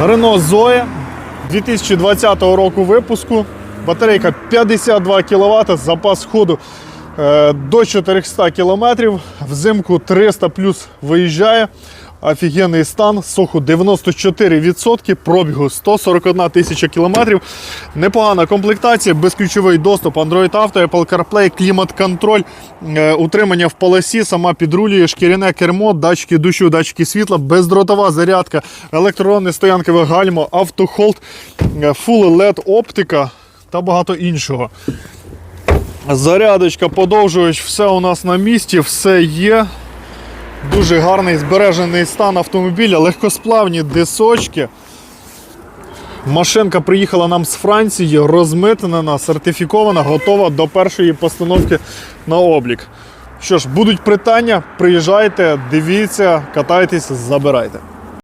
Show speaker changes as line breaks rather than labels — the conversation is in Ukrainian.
Renault Zoe 2020 року випуску. Батарейка 52 кВт, запас ходу до 400 км. Взимку 300 плюс виїжджає. Офігенний стан, соху 94%, пробігу 141 тисяча кілометрів. Непогана комплектація, безключовий доступ, Android Auto, Apple CarPlay, клімат-контроль, е, утримання в полосі, сама підрулює, шкіряне кермо, датчики дощу, датчики світла, бездротова зарядка, електронне стоянкове гальмо, автохолд, е, Full LED оптика та багато іншого. Зарядочка, подовжувач, все у нас на місці, все є. Дуже гарний збережений стан автомобіля, легкосплавні дисочки. Машинка приїхала нам з Франції, розмитнена, сертифікована, готова до першої постановки на облік. Що ж, будуть питання, приїжджайте, дивіться, катайтесь, забирайте.